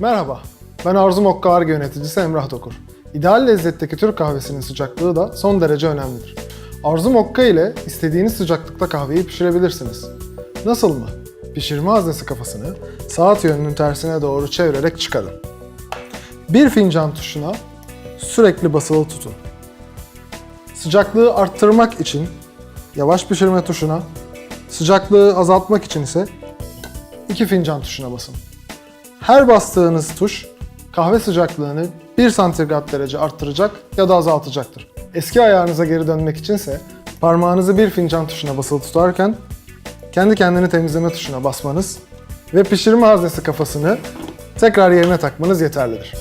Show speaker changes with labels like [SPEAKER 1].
[SPEAKER 1] Merhaba, ben Arzu Mokka Arge yöneticisi Emrah Dokur. İdeal lezzetteki Türk kahvesinin sıcaklığı da son derece önemlidir. Arzu Mokka ile istediğiniz sıcaklıkta kahveyi pişirebilirsiniz. Nasıl mı? Pişirme haznesi kafasını saat yönünün tersine doğru çevirerek çıkarın. Bir fincan tuşuna sürekli basılı tutun. Sıcaklığı arttırmak için yavaş pişirme tuşuna, sıcaklığı azaltmak için ise iki fincan tuşuna basın. Her bastığınız tuş kahve sıcaklığını 1 santigrat derece arttıracak ya da azaltacaktır. Eski ayarınıza geri dönmek içinse parmağınızı bir fincan tuşuna basılı tutarken kendi kendini temizleme tuşuna basmanız ve pişirme haznesi kafasını tekrar yerine takmanız yeterlidir.